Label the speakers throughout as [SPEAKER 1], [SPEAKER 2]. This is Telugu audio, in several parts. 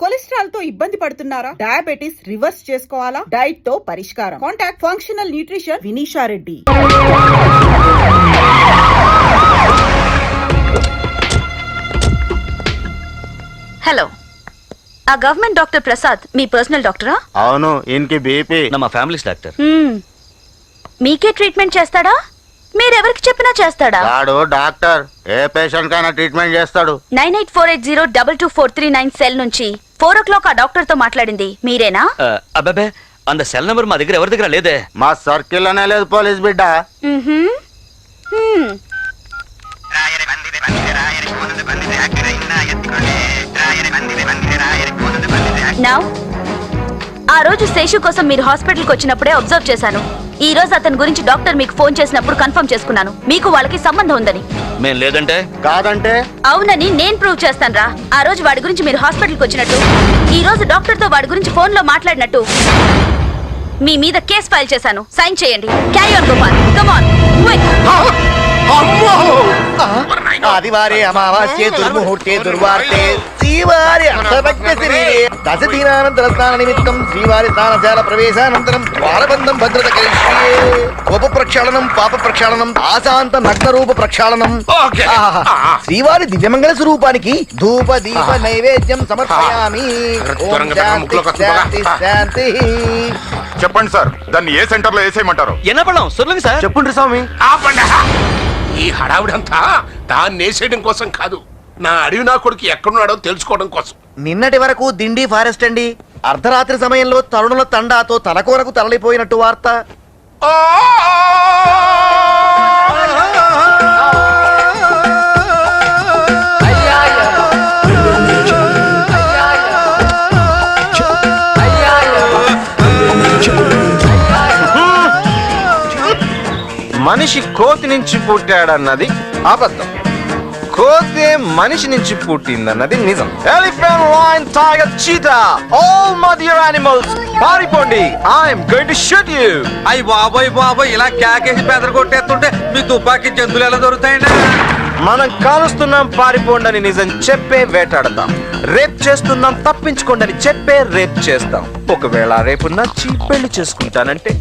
[SPEAKER 1] కొలెస్ట్రాల్తో ఇబ్బంది పడుతున్నారా? డయాబెటిస్ రివర్స్ చేసుకోవాలా? డైట్తో పరిష్కారం. Contact functional nutrition Vinisha Reddy.
[SPEAKER 2] Hello. ఆ గవర్నమెంట్ డాక్టర్ ప్రసాద్ మీ పర్సనల్ డాక్టరా?
[SPEAKER 3] అవును ఈయనకి బీపీ.
[SPEAKER 4] నా మా ఫ్యామిలీస్ డాక్టర్.
[SPEAKER 2] మ్మ్. మీకే ట్రీట్మెంట్ చేస్తాడా? మీరెవరికి చెప్పినా చేస్తాడా?
[SPEAKER 3] వాడు డాక్టర్. ఏ పేషెంట్ కైనా ట్రీట్మెంట్ చేస్తాడు.
[SPEAKER 2] Nine eight four eight zero double two four three nine cell నుంచి ఫోర్ ఓ క్లాక్ ఆ డాక్టర్తో మాట్లాడింది. మీరేనా?
[SPEAKER 4] అబ్బాబే అంత సెల్ నెంబర్ మా దగ్గర ఎవరి దగ్గర లేదే?
[SPEAKER 3] మా సర్కిల్ అనే లేదు పోలీస్ బిడ్డ.
[SPEAKER 2] మ్మ్హ్మ్. ఆ రోజు శేషు కోసం మీరు హాస్పిటల్కి వచ్చినప్పుడే అబ్జర్వ్ చేశాను. ఈ రోజు అతని గురించి డాక్టర్ మీకు ఫోన్ చేసినప్పుడు కన్ఫర్మ్ చేసుకున్నాను. మీకు వాళ్ళకి సంబంధం ఉందని.
[SPEAKER 4] లేదంటే?
[SPEAKER 3] కాదంటే?
[SPEAKER 2] అవునని నేను ప్రూవ్ చేస్తాను రా ఆ రోజు వాడి గురించి మీరు హాస్పిటల్కి వచ్చినట్టు ఈ రోజు డాక్టర్తో వాడి గురించి ఫోన్లో మాట్లాడినట్టు మీ మీద కేసు ఫైల్ చేశాను. సైన్ చేయండి. Carry on Gopal. Come on
[SPEAKER 5] ఆదివారే అమావాస్యే దుర్ముహూర్తే దుర్వార్తే. శ్రీవారి అష్టభక్త శరీరే దశ దినానంతర స్నాన నిమిత్తం శ్రీవారి స్నానశాల ప్రవేశానంతరం ద్వారబంధం భద్రత కరిష్యే కోప ప్రక్షాళనం పాప ప్రక్షాళనం ఆశాంత నగ్న రూప ప్రక్షాళనం. శ్రీవారి దివ్యమంగళ స్వరూపానికి ధూప దీప నైవేద్యం సమర్పయామి. శాంతి
[SPEAKER 6] చెప్పండి సార్ దాన్ని ఏ సెంటర్లో వేసేయమంటారు
[SPEAKER 4] ఎన్నపడం సొల్లుంగి సార్.
[SPEAKER 3] చెప్పుండ్రి స్వామి.
[SPEAKER 7] ఆపండి. ఈ హడావిడంతా దాన్ని వేసేయడం కోసం కాదు. నా అడవి నా కొడుకు ఎక్కడున్నాడో తెలుసుకోవడం కోసం.
[SPEAKER 5] నిన్నటి వరకు దిండి ఫారెస్ట్ అండి. అర్ధరాత్రి సమయంలో తరుణుల తండాతో తలకోరకు తరలిపోయినట్టు వార్త!
[SPEAKER 3] మనిషి కోతి నుంచి పుట్టాడన్నది అబద్ధం. కోతే మనిషి నుంచి పుట్టిందన్నది నిజం. Elephant lion tiger cheetah all mother animals పారిపోండి. I'm going to shoot you
[SPEAKER 8] అయ్యి బాబోయ్ బాబోయ్ ఇలా కేకేసి బెదర కొట్టేస్తుంటే మీ తుపాకీ జంతువులు ఎలా దొరుకుతాయండి?
[SPEAKER 3] మనం కాలుస్తున్నాం పారిపోండి అని నిజం చెప్పే వేటాడతాం. రేప్ చేస్తున్నాం తప్పించుకోండి అని చెప్పే రేప్ చేస్తాం. ఒకవేళ రేపు నచ్చి పెళ్ళి చేసుకుంటానంటే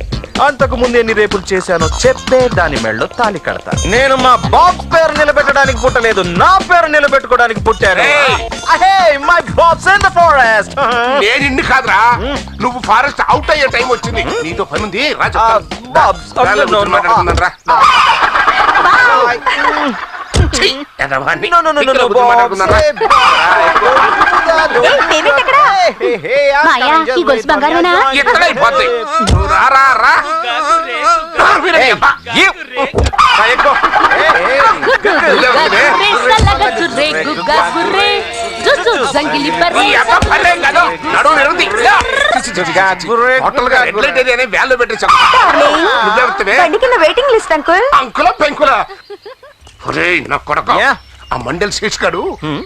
[SPEAKER 3] అంతకు ముందు ఎన్ని రేపులు చేశానో చెప్పే దాని మెళ్ళలో తాలి కడతా. నేను మా బాబ్ పేరు నిలబెట్టడానికి పుట్టలేదు నా పేరు నిలబెట్టుకోవడానికి పుట్టాను! My babs in the forest
[SPEAKER 7] నేను ఇన్ని కాదురా. నువ్వు ఫారెస్ట్ అవుట్ అయ్యే టైం వచ్చింది. నీతో పని ఉంది. రా చెప్తాను.
[SPEAKER 3] బాబ్స్
[SPEAKER 2] మాయా, ఈ గొలుసు బంగారమేనా? వెయిటింగ్ లిస్ట్ అంకుల్
[SPEAKER 7] అంకులా పెంకులా ఒరేయ్ నా కొడక. ఆ మండల్ శేష్ గాడు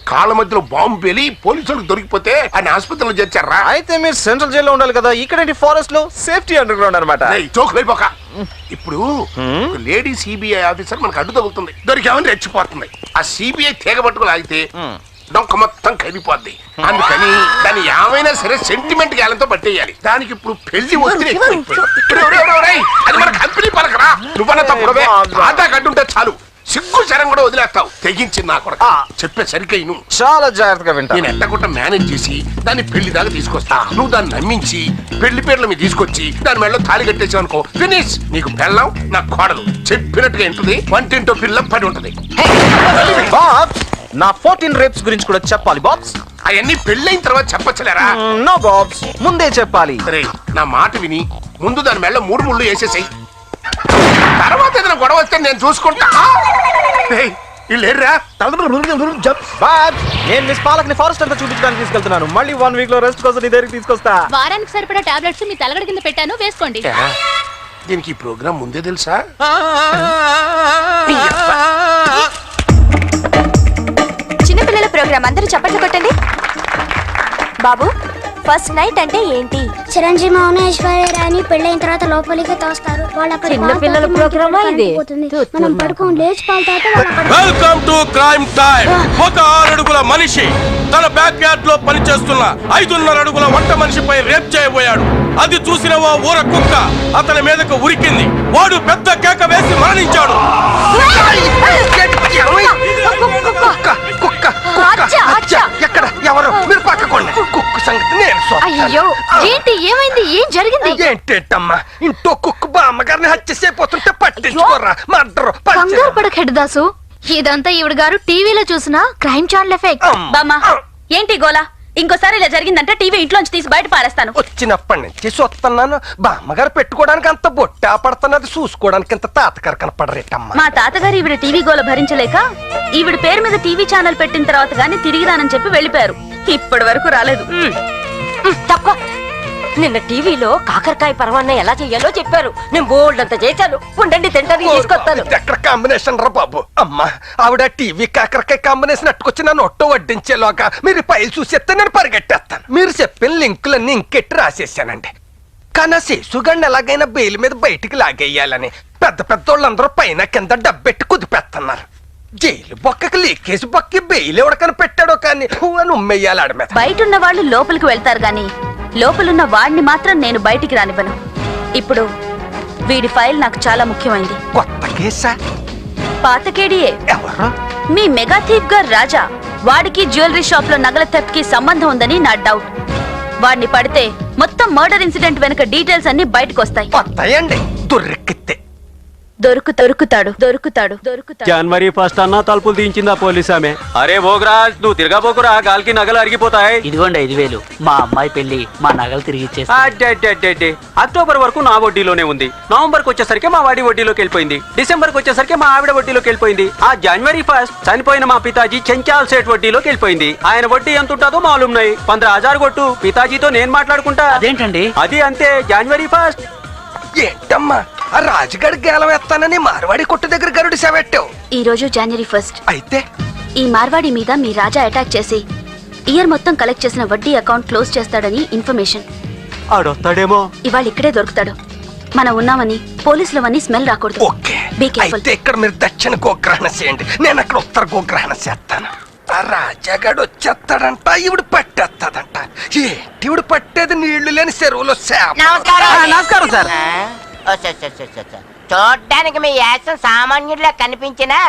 [SPEAKER 7] కాళ్ళ మధ్యలో బాంబు పేలి పోలీసులకు దొరికిపోతే ఆయన ఆసుపత్రిలో చేర్చారా?
[SPEAKER 3] అయితే మీరు సెంట్రల్ జైల్లో ఉండాలి కదా ఇక్కడ ఫారెస్ట్లో సేఫ్టీ అండర్ గ్రౌండ్ అనమాట
[SPEAKER 7] చోకులైపోక ఇప్పుడు లేడీ సిబిఐ ఆఫీసర్ మనకు అడ్డు తగులుతుంది. దొరికామని రెచ్చిపోతుంది. ఆ సిబిఐ తీగ పట్టుకుని ఆగితే డొంక మొత్తం కరిగిపోద్ది. అందుకని దాన్ని ఏమైనా సరే సెంటిమెంట్ గాలంతో పట్టేయాలి. దానికి ఇప్పుడు పెళ్ళి ఒరేయ్, అది మన కంపెనీ పలకరా నువ్వన్న తప్పుడవే ఆటా గడ్డుంటే చాలు. సిగ్గు శరం కూడా వదిలేస్తావు. తెగించింది నా కొడక. చెప్పే సరిగ్గా ఇను.
[SPEAKER 3] చాలా జాగ్రత్తగా వింటా.
[SPEAKER 7] నేను ఎట్టకుండా మేనేజ్ చేసి దాన్ని పెళ్ళి దాకా తీసుకొస్తా. నువ్వు దాన్ని నమ్మించి పెళ్ళి పేర్ల మీద తీసుకొచ్చి దాని మెడలో తాళి కట్టేసావు అనుకో ఫినిష్ నీకు పెళ్ళం నా కోడలు. చెప్పినట్టుగా ఉంటుంది వంటింటో పిల్ల పడి ఉంటది.
[SPEAKER 3] నా ఫోర్టీన్ రేప్స్ గురించి కూడా చెప్పాలి బాబ్స్.
[SPEAKER 7] అవన్నీ పెళ్ళైన తర్వాత చెప్పచ్చలేరా?
[SPEAKER 3] No Bob's. ముందే చెప్పాలి.
[SPEAKER 7] సరే నా మాట విని ముందు దాని మెళ్ళ మూడు ముళ్ళు వేసేసాయి. తర్వాత ఏదైనా గొడవ వస్తే నేను చూసుకుంటా. ఏర్రా
[SPEAKER 3] బాబ్స్ నేను మిస్ పాలక్ ఫారెస్ట్ అంతా చూపించడానికి తీసుకెళ్తున్నాను. మళ్ళీ వన్ వీక్లో రెస్ట్ కోసం నీ దగ్గరికి తీసుకొస్తా.
[SPEAKER 9] వారానికి సరిపడా టాబ్లెట్స్ మీ తలగడ కింద పెట్టాను వేసుకోండి.
[SPEAKER 7] దీనికి ఈ ప్రోగ్రామ్ ముందే తెలుసా?
[SPEAKER 2] చిన్నపిల్లల ప్రోగ్రామ్ అందరూ చప్పట్లు కొట్టండి. బాబు ఫస్ట్ నైట్ అంటే ఏంటి?
[SPEAKER 10] చిరంజీవి మౌనేశ్వరి రాని పెళ్ళైన తర్వాత లోపలికి తోస్తారు. వాళ్ళు
[SPEAKER 2] చిన్న పిల్లల ప్రోగ్రామా ఇది?
[SPEAKER 10] మనం పడుకోం లేచి పాలు
[SPEAKER 11] వెల్కమ్ టు క్రైమ్ టైం ఒక ఆరడుగుల మనిషి తన బ్యాక్ యార్డ్లో పనిచేస్తున్న ఐదున్నర అడుగుల వంట మనిషిపై రేప్ చేయబోయాడు. అది చూసిన ఓ ఊర కుక్క అతని మీదకు ఉరికింది. వాడు పెద్ద కేక వేసి మరణించాడు.
[SPEAKER 12] ఏంటి ఏమైంది? ఏం జరిగింది?
[SPEAKER 13] ఏంటేంటమ్మా? ఇంట్లో కుక్క బామ్మగారిని హత్య చేయబోతుంటే పట్టించుకోరా మర్డరు
[SPEAKER 12] కంగారు పడక హెడ్దాసు ఇదంతా ఈవిడ గారు టీవీలో చూసిన క్రైమ్ ఛానల్ ఎఫెక్ట్.
[SPEAKER 2] బామ్మ ఏంటి గోలా? ఇంకోసారి ఇలా జరిగిందంటే టీవీ ఇంట్లోంచి తీసి బయట పారేస్తాను.
[SPEAKER 13] వచ్చినప్పటి నుంచి చూస్తున్నాను బామ్మగారు పెట్టుకోవడానికి అంత బొట్టా పడుతున్నది. చూసుకోవడానికి ఇంత తాతగారు కనపడరేటమ్మా.
[SPEAKER 2] మా తాతగారు ఈవిడ టీవీ గోల భరించలేక ఈవిడ పేరు మీద టీవీ ఛానల్ పెట్టిన తర్వాత గానీ తిరిగి రానని చెప్పి వెళ్ళిపోయారు. ఇప్పటి వరకు రాలేదు.
[SPEAKER 14] తక్కువ. నిన్న టీవీలో కాకరకాయ పరమాన్న ఎలా చెయ్యాలో చెప్పారు. నేను బోల్డ్ అంత చేశాను. ఉండండి తింటాను తీసుకొస్తాను.
[SPEAKER 13] ఎక్కడ కాంబినేషన్ రా బాబు? అమ్మా ఆవిడ టీవీ కాకరకాయ కాంబినేషన్ అట్టుకొచ్చి నన్ను ఒట్టో వడ్డించేలోగా మీరు పైలు చూసేస్తే నేను పరిగెట్టేస్తాను. మీరు చెప్పిన లింకులన్నీ ఇంకెట్టి రాసేసానండి. కానీ ఆ శేషుగాడిని ఎలాగైనా బెయిల్ మీద బయటికి లాగేయాలని పెద్ద పెద్ద వాళ్ళందరూ పైన కింద డబ్బెట్టి కుదిపేస్తున్నారు జైలు బొక్కకి లీకేసి బొక్కి బెయిల్ ఎవడికని పెట్టాడో కానీ హూ అని ఉమ్మేయాలి ఆడ మీద.
[SPEAKER 2] బయట ఉన్న వాళ్ళు లోపలికి వెళ్తారు గాని లోపలున్న వాడిని మాత్రం నేను బయటికి రానివ్వను. ఇప్పుడు వీడి ఫైల్ నాకు చాలా ముఖ్యమైంది.
[SPEAKER 13] కొత్త కేసా?
[SPEAKER 2] పాతకేడియే
[SPEAKER 13] ఎవరు?
[SPEAKER 2] మీ మెగా థీప్ గారు రాజా వాడికి జ్యువెలరీ షాప్లో నగల థెఫ్ట్కి సంబంధం ఉందని నా డౌట్. వాడిని పడితే మొత్తం మర్డర్ ఇన్సిడెంట్ వెనక డీటెయిల్స్ అన్ని బయటకు వస్తాయి
[SPEAKER 13] కొత్తయండి దొరికితే
[SPEAKER 2] దొరుకు దొరుకుతాడు దొరుకుతాడు దొరుకుతాడు.
[SPEAKER 15] జనవరి ఫస్ట్ అన్న తలుపులు దించిందా పోలీస్ ఆమె? అరే భోగరాజ్ నువ్వు తిరగబోకురా గాలికి నగలు అరిగిపోతాయి.
[SPEAKER 14] ఇదిగోండి ఐదు వేలు. మా అమ్మాయి పెళ్ళి మా నగలు తిరిగి ఇచ్చేసి.
[SPEAKER 15] అక్టోబర్ వరకు నా వడ్డీలోనే ఉంది. నవంబర్కి వచ్చేసరికి మా వాడి వడ్డీలోకి వెళ్ళిపోయింది. డిసెంబర్కి వచ్చేసరికి మా ఆవిడ వడ్డీలోకి వెళ్ళిపోయింది. ఆ జనవరి ఫస్ట్ చనిపోయిన మా పితాజీ చెంచాల్ సేట్ వడ్డీలోకి వెళ్ళిపోయింది. ఆయన వడ్డీ ఎంత ఉంటుందో మాలూమ్ నై పంద్ర హజార్ కొట్టు. పితాజీతో నేను మాట్లాడుకుంటా.
[SPEAKER 14] అదేంటండి?
[SPEAKER 15] అది అంతే జనవరి ఫస్ట్.
[SPEAKER 13] ఏంటమ్మా? ఆ రాజుగాడి గేలం ఎత్తానని మార్వాడి కొట్టు దగ్గర గరుడు సెవెట్టావు.
[SPEAKER 2] ఈ రోజు జనవరి ఫస్ట్
[SPEAKER 13] అయితే?
[SPEAKER 2] ఈ మార్వాడి మీద మీ రాజా అటాక్ చేసి ఇయర్ మొత్తం కలెక్ట్ చేసిన వడ్డీ అకౌంట్ క్లోజ్ చేస్తాడని ఇన్ఫర్మేషన్
[SPEAKER 15] ఆడొస్తాడేమో.
[SPEAKER 2] ఇవాళ ఇక్కడే దొరుకుతాడు. మనం ఉన్నామని పోలీసులవన్నీ స్మెల్ రాకూడదు.
[SPEAKER 13] ఓకే.
[SPEAKER 2] Be careful.
[SPEAKER 13] అయితే ఇక్కడ మీరు దక్షిణ గోగ్రహణ చేయండి. నేను అక్కడ ఉత్తర గోగ్రహణ చేస్తాను. ఆ రాజాగాడు వచ్చేస్తాడంట ఈవిడ పట్టేస్తాడంట. ఏంటి ఈవిడ పట్టేది నీళ్ళు లేని చెరువులో చేప
[SPEAKER 14] నమస్కారం సార్. చూడ్డానికి మీ యాసం సామాన్యుడిలా కనిపించినా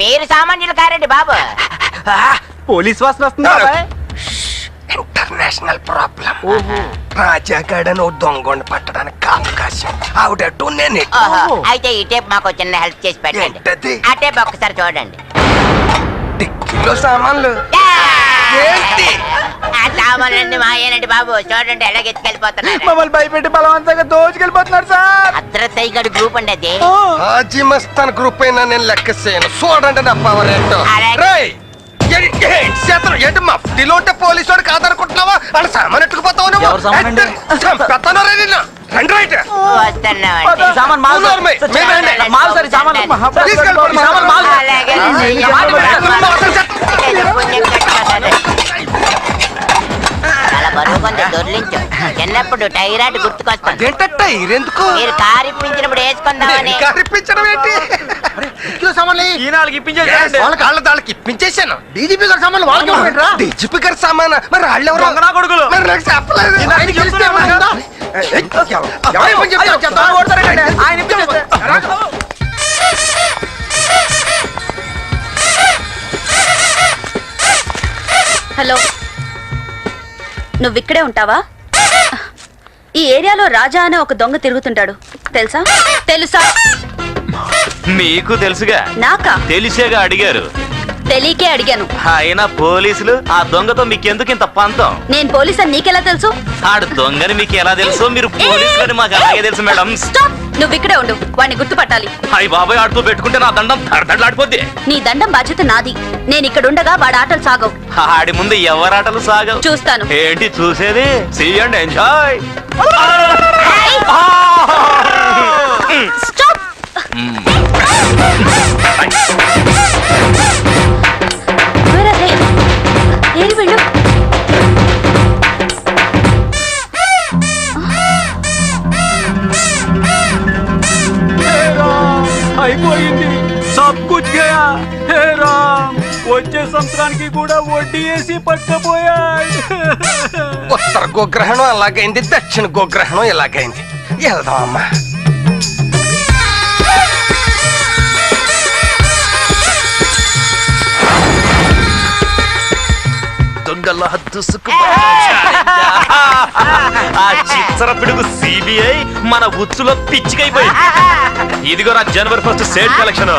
[SPEAKER 14] మీరు సామాన్యులు కారండి బాబు.
[SPEAKER 15] పోలీస్ వాసన వస్తుంది.
[SPEAKER 13] ఇంటర్నేషనల్ ప్రాబ్లం రాజాగాడని ఓ దొంగని పట్టడానికి అవకాశం. ఆవిడట్టు నేను.
[SPEAKER 14] అయితే ఈ టేప్ మాకు చిన్న హెల్ప్ చేసి పెట్టండి? ఆ టేప్ ఒక్కసారి చూడండి.
[SPEAKER 13] సామాన్లు. ఏంటి?
[SPEAKER 14] సామాన్లన్నీ మాయేనండి బాబు. చూడండి ఎలాగ ఎత్తుకెళ్ళిపోతున్నారు.
[SPEAKER 13] మమ్మల్ని భయపెట్టి బలవంతంగా దోచుకెళ్ళిపోతున్నారు సార్.
[SPEAKER 14] అద్రతయ్య గడి గ్రూప్ అండి అది.
[SPEAKER 13] హాజీ మస్తాన్ గ్రూప్ అయినా నేను లెక్క చేయను. చూడండి నా పవర్ ఏంటో. చేతను. ఏంటి మఫ్టీలో ఉంటే పోలీసు వాడు కాదనుకుంటున్నావా వాళ్ళ సామాన్ ఎట్టుకుపోతావు నువ్వు?
[SPEAKER 14] ఎవరు సామాన్ అండి?
[SPEAKER 13] ఎట్ట- చంపేస్తాను రే నిన్ను. రండి రైట్.
[SPEAKER 14] వస్తున్నామండి
[SPEAKER 13] సామాన్ మాల్ సార్. మీరు రండి.
[SPEAKER 14] మాల్ సార్, సామాన్.
[SPEAKER 13] తీసుకెళ్ళిపోండి, సామాన్ మాల్ సార్.
[SPEAKER 14] అలాగే. బరువు దొర్లించు. చిన్నప్పుడు టైరాయిడ్ గుర్తుకొస్తాను.
[SPEAKER 13] అదేంటట్ట ఇరెందుకు?
[SPEAKER 14] మీరు కారు ఇప్పించినప్పుడు వేసుకుందామని
[SPEAKER 13] కరిపించడం ఏంటి?
[SPEAKER 15] ఈ నాలుగు ఇప్పించేసేయండి.
[SPEAKER 13] వాళ్ళకి వాళ్ళ వాళ్ళకి ఇప్పించేశాను. డీజీపీ గారి సామాన్లు వాళ్ళకి డీజీపీ గారి సామాన్? మరి వాళ్ళు ఎవరు?
[SPEAKER 15] దొంగ నా కొడుకులు.
[SPEAKER 13] మరి నాకు చెప్పలేదు.
[SPEAKER 15] ఇందాక
[SPEAKER 13] ఆయనకి
[SPEAKER 15] చెప్తూనే
[SPEAKER 13] తెలిస్తే
[SPEAKER 15] ఉన్నాను కదా.
[SPEAKER 13] ఏయ్, ఎవ- ఎవరు? ఇవ్వని చెప్తారు? చెప్తారు.
[SPEAKER 15] ఆయన ఇప్పించేస్తే.
[SPEAKER 2] హలో. నువ్వు ఇక్కడే ఉంటావా? ఈ ఏరియాలో రాజా అనే ఒక దొంగ తిరుగుతుంటాడు. తెలుసా? తెలుసా?
[SPEAKER 16] మీకు తెలుసుగా.
[SPEAKER 2] నాకా?
[SPEAKER 16] తెలిసేగా అడిగారు.
[SPEAKER 2] తెలియకే అడిగాను.
[SPEAKER 16] అయినా పోలీసులు ఆ దొంగతో మీకెందుకు ఇంత పంతం?
[SPEAKER 2] నేను పోలీస్ అని నీకెలా తెలుసు?
[SPEAKER 16] ఆడు దొంగని మీకు ఎలా తెలుసో? మీరు పోలీసులని మాకు అలాగే తెలుసు మేడం.
[SPEAKER 2] స్టాప్! నువ్వు ఇక్కడే ఉండు. వాడిని గుర్తుపట్టాలి.
[SPEAKER 16] అయ్యి బాబాయ్ ఆడుతూ పెట్టుకుంటే నా దండం దడదడలాడిపోద్ది
[SPEAKER 2] నీ దండం బాధ్యత నాది. నేను ఇక్కడ ఉండగా వాడి ఆటలు సాగవు.
[SPEAKER 16] ఆడి ముందు ఎవరాటలు సాగవు?
[SPEAKER 2] చూస్తాను.
[SPEAKER 16] ఏంటి చూసేది? సీయండి ఎంజాయ్.
[SPEAKER 2] స్టాప్! అయిపోయింది. సబ్ కుచ్ గయా. హే
[SPEAKER 15] రామ్ వచ్చే సంవత్సరానికి కూడా వడ్డీ వేసి పట్టపోయాయి
[SPEAKER 11] ఉత్తర గోగ్రహణం అలాగైంది దక్షిణ గోగ్రహణం ఇలాగైంది. వెళ్దాం అమ్మా.
[SPEAKER 3] దొంగల దుసుకు
[SPEAKER 16] ఆ చిచ్చర పిడుగు సిబిఐ మన ఉచ్చులో పిచ్చికైపోయింది ఇదిగో నా జనవరి ఫస్ట్ సేట్ కలెక్షన్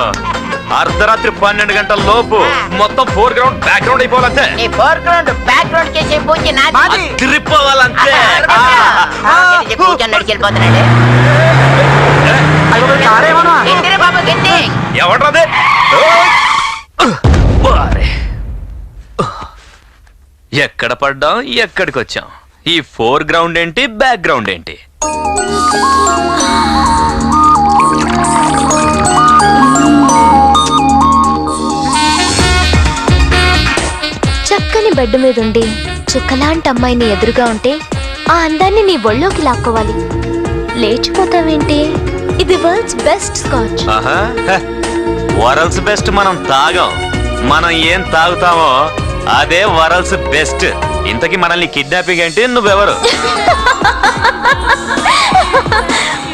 [SPEAKER 16] అర్ధరాత్రి పన్నెండు గంటల లోపు మొత్తం ఫోర్ గ్రౌండ్ బ్యాక్ గ్రౌండ్ అయిపోవాలంతే
[SPEAKER 14] నీ ఫోర్ గ్రౌండ్ బ్యాక్ గ్రౌండ్ చేసే పూజ నాది నడికెళ్ళిపోతున్నాడు బాబు
[SPEAKER 16] ఎవడ్రదే వారే. ఎక్కడ పడ్డాం ఎక్కడికి వచ్చాం ఈ ఫోర్ గ్రౌండ్ ఏంటి బ్యాక్ గ్రౌండ్ ఏంటి?
[SPEAKER 12] చక్కని బెడ్ మీద ఉండి చుక్కలాంటి అమ్మాయిని ఎదురుగా ఉంటే ఆ అందాన్ని నీ ఒళ్ళోకి లాక్కోవాలి. లేచిపోతావేంటి? ఇది వరల్డ్స్ బెస్ట్ స్కాచ్.
[SPEAKER 16] ఆహా వరల్స్ బెస్ట్ మనం తాగాం. మనం ఏం తాగుతామో అదే వరల్స్ బెస్ట్. ఇంతకీ మనల్ని కిడ్నాపింగ్ ఏంటి నువ్వెవరు?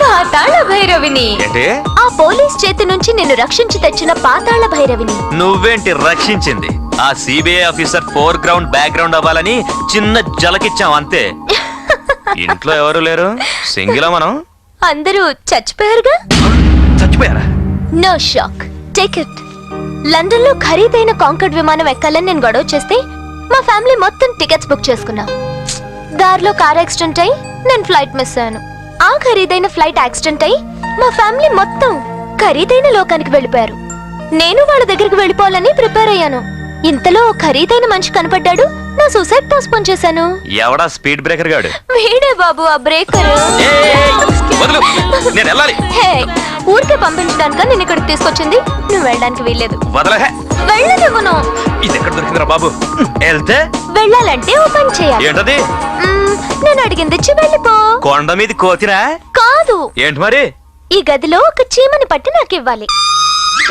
[SPEAKER 12] పాతాళ భైరవిని
[SPEAKER 16] ఏంటి?
[SPEAKER 12] ఆ పోలీస్ చేతి నుంచి నిన్ను రక్షించి తెచ్చిన పాతాళ భైరవిని
[SPEAKER 16] నువ్వేంటి రక్షించింది? ఆ CBI officer foreground background అవ్వాలని చిన్న జలకిచ్చాం అంతే. ఇంట్లో ఎవరు లేరు? సింగిలా మనం?
[SPEAKER 12] అందరూ చచ్చిపోయారుగా?
[SPEAKER 16] చచ్చిపోయారా?
[SPEAKER 12] No shock. Take it. లండన్లో ఖరీదైన కాంకర్డ్ విమానం ఎక్కాలని నేను గొడవ చేస్తే మా ఫ్యామిలీ మొత్తం టికెట్స్ బుక్ చేసుకున్నాం. దారిలో కార్ యాక్సిడెంట్ అయి నేను ఫ్లైట్ మిస్ అయ్యాను. ఆ ఖరీదైన ఫ్లైట్ యాక్సిడెంట్ అయి మా ఫ్యామిలీ మొత్తం ఖరీదైన లోకానికి వెళ్ళిపోయారు. నేను వాళ్ళ దగ్గరికి వెళ్ళిపోవాలని ప్రిపేర్ అయ్యాను. ఇంతలో ఖరీదైన మనిషి కనపడ్డాడు. నా సూసైడ్ పోస్ట్పోన్ చేశాను.
[SPEAKER 16] ఎవడా స్పీడ్ బ్రేకర్ గాడు?
[SPEAKER 12] వీడే బాబు ఆ బ్రేకర్.
[SPEAKER 16] నేను వెళ్ళాలి.
[SPEAKER 12] ఊరికే పంపించడానిక నేను ఇక్కడికి తీసుకొచ్చింది? నువ్వు వెళ్ళడానికి వీల్లేదు.
[SPEAKER 16] వదలహే.
[SPEAKER 12] వెళ్ళనివ్వను
[SPEAKER 16] ఇది ఎక్కడ దొరికిందిరా బాబు? వెళ్తే?
[SPEAKER 12] వెళ్ళాలంటే ఓ పని చేయాలి.
[SPEAKER 16] ఏంటది?
[SPEAKER 12] మ్మ్, నేను అడిగింది ఇచ్చి వెళ్ళిపో.
[SPEAKER 16] కొండ మీద కోతిరా
[SPEAKER 12] కాదు.
[SPEAKER 16] ఏంటి మరి?
[SPEAKER 12] ఈ గదిలో ఒక చీమని పట్టి నాకు ఇవ్వాలి.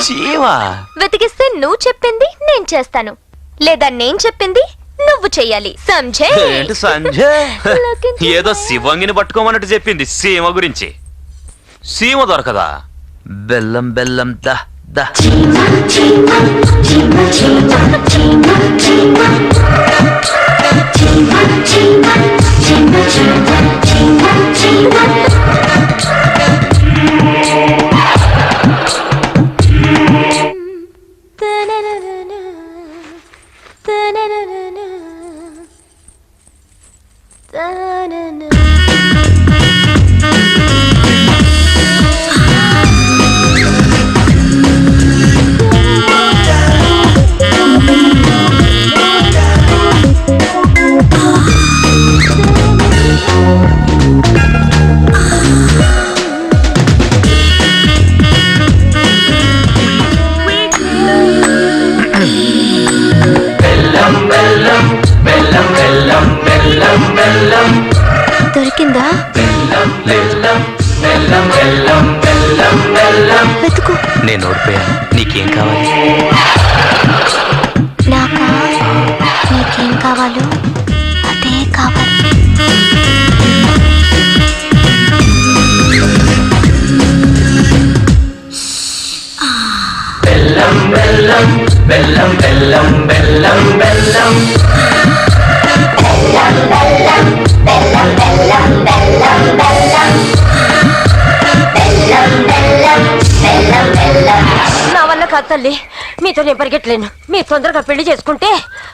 [SPEAKER 16] చీవా
[SPEAKER 12] వెతికిస్తే నువ్వు చెప్పింది నేను చేస్తాను. లేదా నేను చెప్పింది నువ్వు చెయ్యాలి. సంజే
[SPEAKER 16] ఏంటి సంజయ్? ఏదో శివంగిని పట్టుకోమన్నట్టు చెప్పింది సీమ గురించి. సీమ దొరకదా? బెల్లం బెల్లం దా. దా
[SPEAKER 12] దొరికిందా? వెతుకు.
[SPEAKER 16] నేను ఓడిపోయాను. నీకేం కావాలి?
[SPEAKER 12] నాకా? నీకేం కావాలో అదే కావాలి.
[SPEAKER 14] నా తల్లి మీతో నేను పరిగెట్టలేను. మీరు తొందరగా పెళ్ళి చేసుకుంటే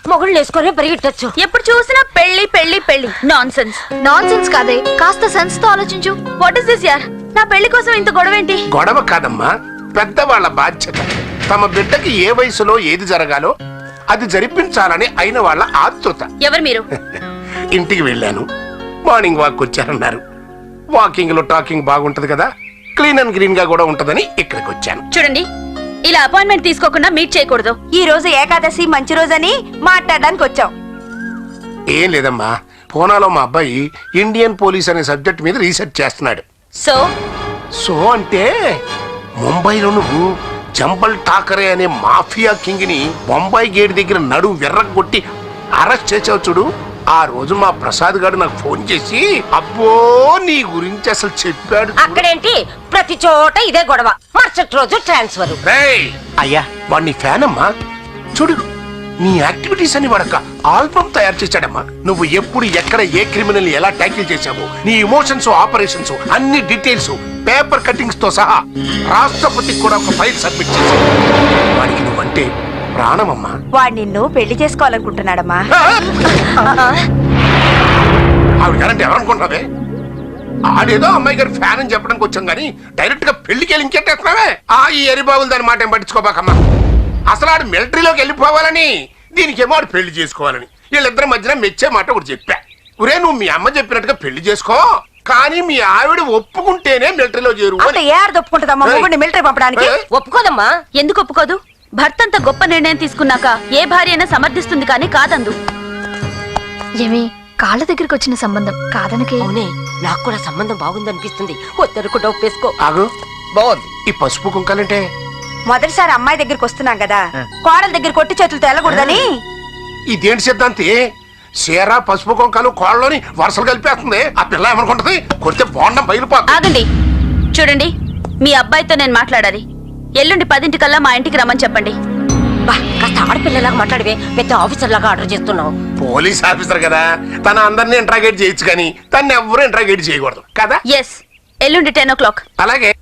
[SPEAKER 14] మొగుళ్ళు వేసుకొని పరిగెట్టచ్చు.
[SPEAKER 2] ఎప్పుడు చూసినా పెళ్ళి పెళ్ళి పెళ్ళి. నాన్ సెన్స్
[SPEAKER 12] నాన్ సెన్స్ కాదే. కాస్త సెన్స్తో ఆలోచించు.
[SPEAKER 2] వాట్ ఇస్ దిస్ యార్ నా పెళ్ళి కోసం ఇంత గొడవ ఏంటి
[SPEAKER 7] గొడవ కాదమ్మా. పెద్దవాళ్ళ బాధ్యత. తమ బిడ్డకి ఏ వయసులో ఏది జరగాలో అది జరిపించాలని అయిన వాళ్ళ ఆతృత
[SPEAKER 2] ఎవరు మీరు?
[SPEAKER 7] ఇంటికి వెళ్ళాను. మార్నింగ్ వాక్ వచ్చారన్నారు. వాకింగ్లో టాకింగ్ బాగుంటది కదా. క్లీన్ అండ్ గ్రీన్గా కూడా ఉంటదని ఇక్కడికి వచ్చాను
[SPEAKER 2] చూడండి. ఇలా అపాయింట్మెంట్ తీసుకోకుండా మీట్ చేయకూడదు.
[SPEAKER 14] ఈ రోజు ఏకాదశి మంచి రోజని మాట్లాడడానికి వచ్చాం.
[SPEAKER 7] ఏం లేదమ్మా. పూనాలో మా అబ్బాయి ఇండియన్ పోలీస్ అనే సబ్జెక్ట్ మీద రీసెర్చ్ చేస్తున్నాడు.
[SPEAKER 2] సో?
[SPEAKER 7] సో అంటే ముంబైలో నువ్వు జంబల్ ఠాకరే అనే మాఫియా కింగ్ని బొంబాయి గేట్ దగ్గర నడుము విర్రగొట్టి అరెస్ట్ చేసావు చూడు. ఆ రోజు మా ప్రసాద్ గారు నాకు ఫోన్ చేసి అబ్బో నీ గురించి అసలు చెప్పాడు చూడు."
[SPEAKER 14] అక్కడేంటి? ప్రతి చోట ఇదే గొడవ. మరుసటి రోజు ట్రాన్స్ఫర్.
[SPEAKER 7] రేయ్!
[SPEAKER 15] అయ్యా.
[SPEAKER 7] వాడిని ఫ్యాన్ అమ్మా చూడు నీ యాక్టివిటీస్ అని వాడక ఆల్బమ్ తయారు చేశాడమ్మా. నువ్వు ఎప్పుడు ఎక్కడ ఏ క్రిమినల్ ఎలా ట్యాకిల్ చేశావు నీ ఇమోషన్స్ ఆపరేషన్స్ అన్ని డీటెయిల్స్ పేపర్ కట్టింగ్స్తో సహా రాష్ట్రపతికి కూడా ఒక ఫైల్ సబ్మిట్ చేశావు వాడికి నువ్వంటే ప్రాణమమ్మా.
[SPEAKER 2] వాడు నిన్ను పెళ్ళి చేసుకోవాలనుకుంటున్నాడమ్మా.
[SPEAKER 7] ఆవిడ గారంటే ఎవరనుకుంటున్నావే ఆడేదో అమ్మాయి గారి ఫ్యాన్ అని చెప్పడానికి వచ్చాం కానీ డైరెక్ట్గా పెళ్ళికి వెళ్ళి ఇంకెట్టేస్తున్నావే ఆ ఈ ఎరిబాబులు దాని మాట ఏం పట్టించుకోబాకమ్మా. అసలు ఆడు మిలిటరీలోకి వెళ్ళిపోవాలని దీనికేమో ఆడు పెళ్ళి చేసుకోవాలని. వీళ్ళిద్దరి మధ్యన మెచ్చే మాట ఒకటి చెప్పా. ఒరే నువ్వు మీ అమ్మ చెప్పినట్టుగా పెళ్ళి చేసుకో కానీ మీ ఆవిడ ఒప్పుకుంటేనే మిలిటరీలో చేరు
[SPEAKER 2] అంత ఏ ఆడ ఒప్పుకుంటుందమ్మా మిలిటరీ పంపడానికి.
[SPEAKER 14] ఒప్పుకోదమ్మా.
[SPEAKER 2] ఎందుకు ఒప్పుకోదు? భర్త అంత గొప్ప నిర్ణయం తీసుకున్నాక ఏ భార్య అయినా సమర్థిస్తుంది కానీ కాదందు.
[SPEAKER 12] ఏమి కాళ్ళ దగ్గరికి వచ్చిన సంబంధం కాదనకే?
[SPEAKER 14] అవునే నాకు కూడా సంబంధం
[SPEAKER 7] ఆగు.
[SPEAKER 13] బాగుంది.
[SPEAKER 7] ఈ పసుపు కుంకాలంటే?
[SPEAKER 2] మొదటిసారి అమ్మాయి దగ్గరికి వస్తున్నాం కదా కోడల దగ్గర కొట్టి చేతులతో వెళ్ళకూడదని?
[SPEAKER 7] ఇదేంటి సిద్ధాంతి? చీర పసుపు కుంకాలు కోళ్ళలోని వరుసలు కలిపేస్తుంది. ఆ పిల్ల ఏమనుకుంటది? కొడితే బోండం బయలుపోతుంది
[SPEAKER 2] ఆగండి. చూడండి మీ అబ్బాయితో నేను మాట్లాడాలి. ఎల్లుండి పదింటికల్లా మా ఇంటికి రమ్మని చెప్పండి.
[SPEAKER 14] బా కాస్త ఆడపిల్లలాగా మాట్లాడివే. పెద్ద ఆఫీసర్ లాగా ఆర్డర్ చేస్తున్నావు.
[SPEAKER 7] పోలీస్ ఆఫీసర్ కదా. తన అందరినీ ఇంట్రాగేట్ చేయొచ్చు కానీ తను ఎవరు ఇంట్రాగేట్ చేయకూడదు. కదా?
[SPEAKER 2] ఎస్ ఎల్లుండి టెన్ ఓ క్లాక్.
[SPEAKER 7] అలాగే.